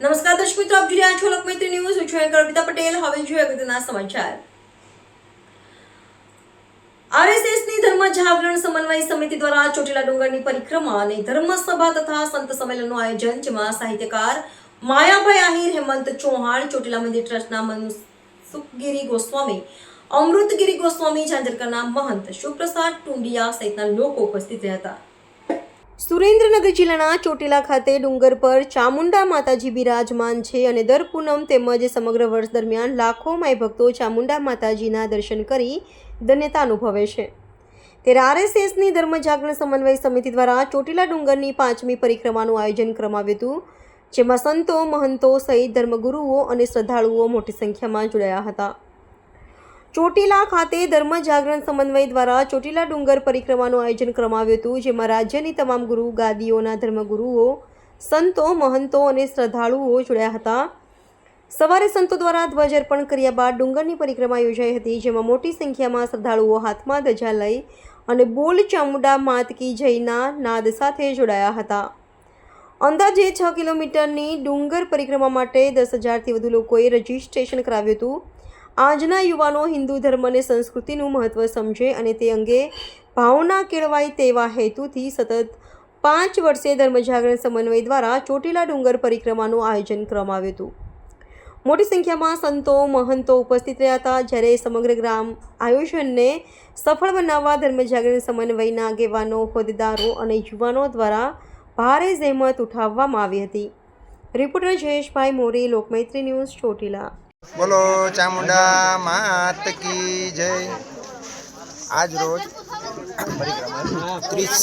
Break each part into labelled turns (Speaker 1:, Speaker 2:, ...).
Speaker 1: નમસ્કાર દર્શક મિત્રો, આપ જોઈ રહ્યા છો લોકમૈત્રી ન્યૂઝ. હું છું અર્પિતા પટેલ. હવે જોઈએ અગત્યના સમાચાર. આરએસએસની ધર્મ જાગરણ સમન્વય સમિતિ દ્વારા ચોટીલા ડુંગરની પરિક્રમા અને ધર્મસભા તથા સંત સંમેલનનું આયોજન, જેમાં સાહિત્યકાર માયાભાઈ આહિર, હેમંત ચૌહાણ, ચોટીલા મંદિર ટ્રસ્ટના મનુસુખગીરી ગોસ્વામી અમૃતગીરી ગોસ્વામી ઝાંઝરકરના મહંત શિવપ્રસાદ ટુંડિયા સહિતના લોકો ઉપસ્થિત રહ્યા હતા. સુરેન્દ્રનગર જિલ્લાના ચોટીલા ખાતે ડુંગર પર ચામુંડા માતાજી બિરાજમાન છે અને દર પૂનમ તેમજ સમગ્ર વર્ષ દરમિયાન લાખો માય ભક્તો ચામુંડા માતાજીના દર્શન કરી ધન્યતા અનુભવે છે. ત્યારે આરએસએસની ધર્મ જાગરણ સમન્વય સમિતિ દ્વારા ચોટીલા ડુંગરની પાંચમી પરિક્રમાનું આયોજન કરવામાં આવ્યું હતું, જેમાં સંતો, મહંતો સહિત ધર્મગુરુઓ અને શ્રદ્ધાળુઓ મોટી સંખ્યામાં જોડાયા હતા. ચોટીલા ખાતે ધર્મ જાગરણ સમન્વય દ્વારા ચોટીલા ડુંગર પરિક્રમાનું આયોજન કરવામાં આવ્યું હતું, જેમાં રાજ્યની તમામ ગુરુ, ગાદીઓના ધર્મગુરુઓ, સંતો, મહંતો અને શ્રદ્ધાળુઓ જોડાયા હતા. સવારે સંતો દ્વારા ધ્વજ અર્પણ કર્યા બાદ ડુંગરની પરિક્રમા યોજાઈ હતી, જેમાં મોટી સંખ્યામાં શ્રદ્ધાળુઓ હાથમાં ધજા લઈ અને બોલ ચામુંડા માતકી જયના નાદ સાથે જોડાયા હતા. અંદાજે છ કિલોમીટરની ડુંગર પરિક્રમા માટે દસ હજારથી વધુ લોકોએ રજીસ્ટ્રેશન કરાવ્યું હતું. આજના યુવાનો હિન્દુ ધર્મ અને સંસ્કૃતિનું મહત્ત્વ સમજે અને તે અંગે ભાવના કેળવાય તેવા હેતુથી સતત પાંચ વર્ષે ધર્મજાગરણ સમન્વય દ્વારા ચોટીલા ડુંગર પરિક્રમાનું આયોજન કરવામાં આવ્યું હતું. મોટી સંખ્યામાં સંતો, મહંતો ઉપસ્થિત રહ્યા હતા, જ્યારે સમગ્ર ગ્રામ આયોજનને સફળ બનાવવા ધર્મજાગરણ સમન્વયના આગેવાનો, હોદ્દેદારો અને યુવાનો દ્વારા ભારે જહેમત ઉઠાવવામાં આવી હતી. Reporter Jayeshbhai Mori, Lokmaitri news Chotila.
Speaker 2: બોલો, ચામુંડા માત કી જય. આજ રોજ ત્રીસ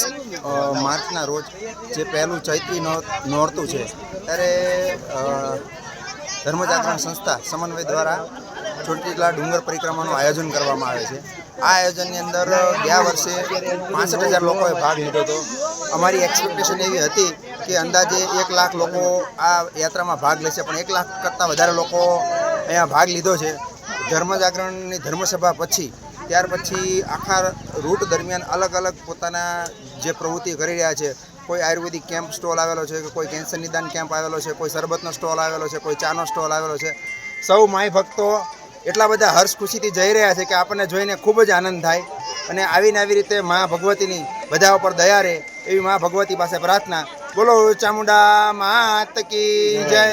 Speaker 2: માર્ચના રોજ જે પહેલું ચૈત્રી નોરતું છે, ત્યારે ધર્મજાગરણ સંસ્થા સમન્વય દ્વારા ચોટીલા ડુંગર પરિક્રમાનું આયોજન કરવામાં આવે છે. આ આયોજનની અંદર ગયા વર્ષે પાસઠ હજાર લોકોએ ભાગ લીધો હતો. અમારી એક્સપેક્ટેશન એવી હતી કે અંદાજે એક લાખ લોકો આ યાત્રામાં ભાગ લેશે, પણ એક લાખ કરતાં વધારે લોકો અહીંયા ભાગ લીધો છે. ધર્મ જાગરણની ધર્મસભા પછી ત્યાર પછી આખા રૂટ દરમિયાન અલગ અલગ પોતાના જે પ્રવૃત્તિ કરી રહ્યા છે કોઈ આયુર્વેદિક કેમ્પ સ્ટોલ આવેલો છે કે કોઈ કેન્સર નિદાન કેમ્પ આવેલો છે કોઈ શરબતનો સ્ટોલ આવેલો છે કોઈ ચાનો સ્ટોલ આવેલો છે. સૌ માય ભક્તો એટલા બધા હર્ષ ખુશીથી જઈ રહ્યા છે કે આપણને જોઈને ખૂબ જ આનંદ થાય અને આવીને આવી રીતે મા ભગવતીની બધા ઉપર દયા રહે એવી મા ભગવતી પાસે પ્રાર્થના. બોલો ચામુંડા માત કી જય.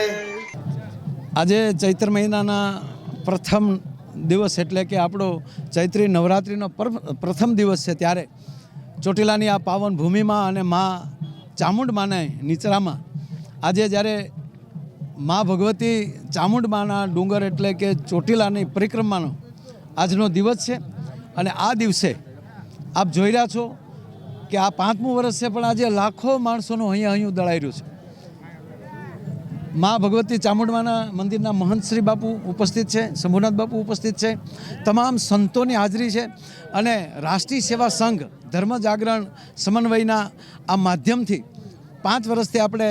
Speaker 3: આજે ચૈત્ર મહિનાના પ્રથમ દિવસ એટલે કે આપણો ચૈત્રી નવરાત્રિનો પર- પ્રથમ દિવસ છે ત્યારે ચોટીલાની આ પાવન ભૂમિમાં અને મા ચામુંડ માને નીચરામાં આજે જ્યારે મા ભગવતી ચામુંડ માના ડુંગર એટલે કે ચોટીલાની પરિક્રમાનો આજનો દિવસ છે અને આ દિવસે આપ જોઈ રહ્યા છો કે આ પાંચમું વર્ષ છે પણ આજે લાખો માણસોનું અહીંયા અહીં દળાઈ રહ્યું છે. મા ભગવતી ચામુંડમાના મંદિરના મહંત શ્રી બાપુ ઉપસ્થિત છે શંભુનાથ બાપુ ઉપસ્થિત છે તમામ સંતોની હાજરી છે અને રાષ્ટ્રીય સેવા સંઘ ધર્મ જાગરણ સમન્વયના આ માધ્યમથી પાંચ વર્ષથી આપણે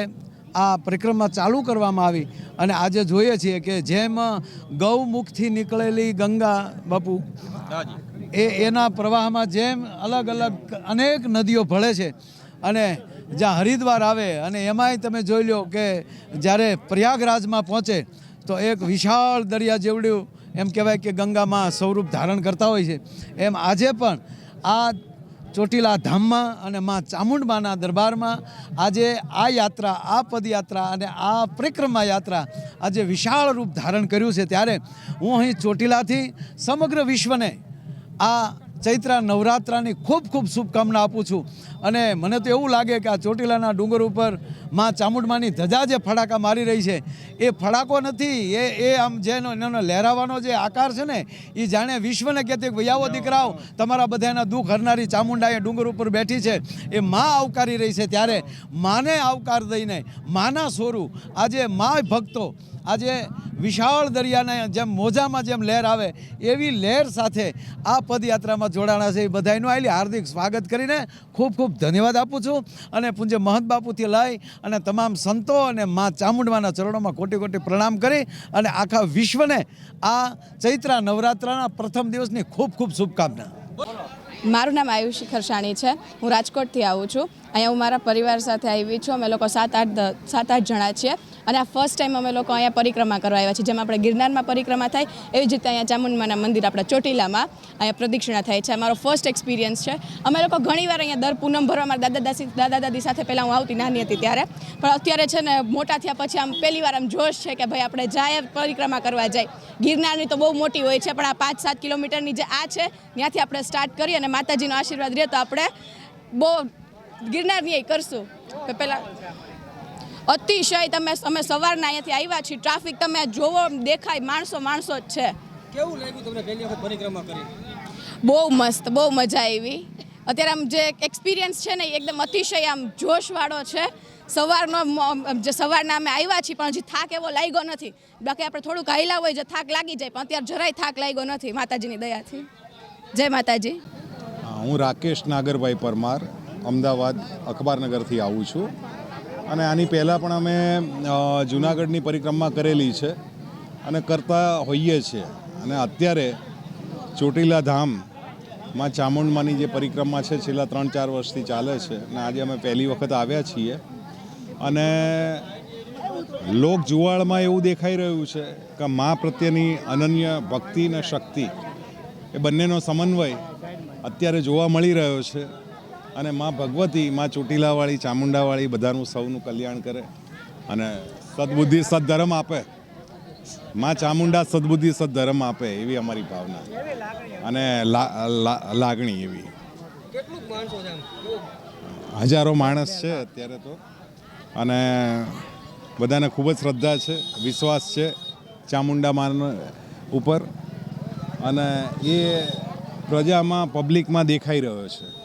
Speaker 3: આ પરિક્રમા ચાલુ કરવામાં આવી અને આજે જોઈએ છીએ કે જેમ ગૌમુખથી નીકળેલી ગંગા બાપુ એ એના પ્રવાહમાં જેમ અલગ અલગ અનેક નદીઓ ભળે છે અને જ્યાં હરિદ્વાર આવે અને એમાંય તમે જોઈ લો કે જ્યારે પ્રયાગરાજમાં પહોંચે, તો એક વિશાળ દરિયા જેવડ્યું, એમ કહેવાય કે ગંગામાં સ્વરૂપ ધારણ કરતા હોય છે. એમ આજે પણ આ ચોટીલા ધામમાં અને મા ચામુંડમાના દરબારમાં આજે આ યાત્રા, આ પદયાત્રા અને આ પરિક્રમા યાત્રા આજે વિશાળ રૂપ ધારણ કર્યું છે. ત્યારે હું અહીં ચોટીલાથી સમગ્ર વિશ્વને આ ચૈત્ર નવરાત્રાની ખૂબ ખૂબ શુભકામના આપું છું. અને મને તો એવું લાગે કે આ ચોટીલાના ડુંગર ઉપરમાં ચામુંડમાની ધજા જે ફડાકા મારી રહી છે, એ ફડાકો નથી, એ એ આમ જેનો એનો લહેરાવાનો જે આકાર છે ને, એ જાણે વિશ્વને કહેતી કે દીકરાઓ, તમારા બધાના દુઃખ હરનારી ચામુંડા એ ડુંગર ઉપર બેઠી છે, એ માં આવકારી રહી છે ત્યારે માને આવકાર દઈને, માના સોરું, આજે મા ભક્તો, આજે વિશાળ દરિયાના જેમ મોજામાં જેમ લહેર આવે, એવી લહેર સાથે આ પદયાત્રામાં જોડાણા છે. એ બધાનું આવેલી હાર્દિક સ્વાગત કરીને ખૂબ ખૂબ ધન્યવાદ આપું છું અને પૂજ્ય મહંત બાપુથી લઈ અને તમામ સંતો અને મા ચામુંડમાના ચરણોમાં કોટી કોટી પ્રણામ કરી અને આખા વિશ્વને આ ચૈત્રા નવરાત્રાના પ્રથમ દિવસની ખૂબ ખૂબ શુભકામના.
Speaker 4: મારું નામ આયુષી ખરસાણી છે. હું રાજકોટથી આવું છું. અહીંયા હું મારા પરિવાર સાથે આવી છું. અમે લોકો સાત આઠ સાત આઠ જણા છીએ. અને આ ફર્સ્ટ ટાઈમ અમે લોકો અહીંયા પરિક્રમા કરવા આવ્યા છીએ. જેમ આપણે ગિરનારમાં પરિક્રમા થાય, એવી જ રીતે અહીંયા ચામુંડમાના મંદિર આપણા ચોટીલામાં અહીંયા પ્રદક્ષિણા થાય છે. મારો ફર્સ્ટ એક્સપિરિયન્સ છે. અમે લોકો ઘણીવાર અહીંયા દર પૂનમ ભરવા, મારા દાદા દાદી દાદા દાદી સાથે પહેલાં હું આવતી નાની હતી ત્યારે. પણ અત્યારે છે ને, મોટા થયા પછી આમ પહેલી વાર આમ જોશ છે કે ભાઈ આપણે જાય પરિક્રમા કરવા જાય. ગિરનારની તો બહુ મોટી હોય છે, પણ આ પાંચ સાત કિલોમીટરની જે આ છે, ત્યાંથી આપણે સ્ટાર્ટ કરીએ અને માતાજીનો આશીર્વાદ રહે તો આપણે બહુ ગિરનારની એ કરશું. કે પહેલાં અતિશય તમે અમે સવારના અહીંયાથી આવ્યા છીએ. ટ્રાફિક તમે જોવો દેખાય માણસો માણસો જ છે.
Speaker 5: કેવું લાગ્યું તમને પહેલી વખત પરિક્રમા કરી?
Speaker 4: બહુ મસ્ત બહુ મજા આવી. અત્યારે આમ જે એક્સપિરિયન્સ છે ને એ એકદમ અતિશય આમ જોશવાળો છે. સવારનો જે સવારના અમે આવ્યા છીએ પણ હજી થાક એવો લાગ્યો નથી. બાકી આપણે થોડુંક હાઈલા હોય જે થાક લાગી જાય પણ અત્યારે જરાય થાક લાગ્યો નથી. માતાજીની દયાથી. જય માતાજી.
Speaker 6: હું રાકેશ નાગરભાઈ પરમાર. અમદાવાદ અખબારનગરથી આવું છું. અને આની પહેલાં પણ અમે જુનાગઢની પરિક્રમા કરેલી છે અને કરતા હોઈએ છીએ. અને અત્યારે ચોટીલા ધામમાં ચામુંડમાની જે પરિક્રમા છે છેલ્લા ત્રણ ચાર વર્ષથી ચાલે છે અને આજે અમે પહેલી વખત આવ્યા છીએ. અને લોક જુવાળમાં એવું દેખાઈ રહ્યું છે કે મા પ્રત્યેની અનન્ય ભક્તિ અને શક્તિ એ બંનેનો સમન્વય અત્યારે જોવા મળી રહ્યો છે. અને મા ભગવતી, માં ચોટીલાવાળી, ચામુંડાવાળી બધાનું સૌનું કલ્યાણ કરે અને સદબુદ્ધિ, સદધર્મ આપે. મા ચામુંડા સદબુદ્ધિ, સદધર્મ આપે એવી અમારી ભાવના. અને લાગણી એવી? હજારો માણસ છે અત્યારે તો. અને બધાને ખૂબ જ શ્રદ્ધા છે, વિશ્વાસ છે ચામુંડા માન ઉપર. અને એ પ્રજામાં પબ્લિકમાં દેખાઈ રહ્યો છે.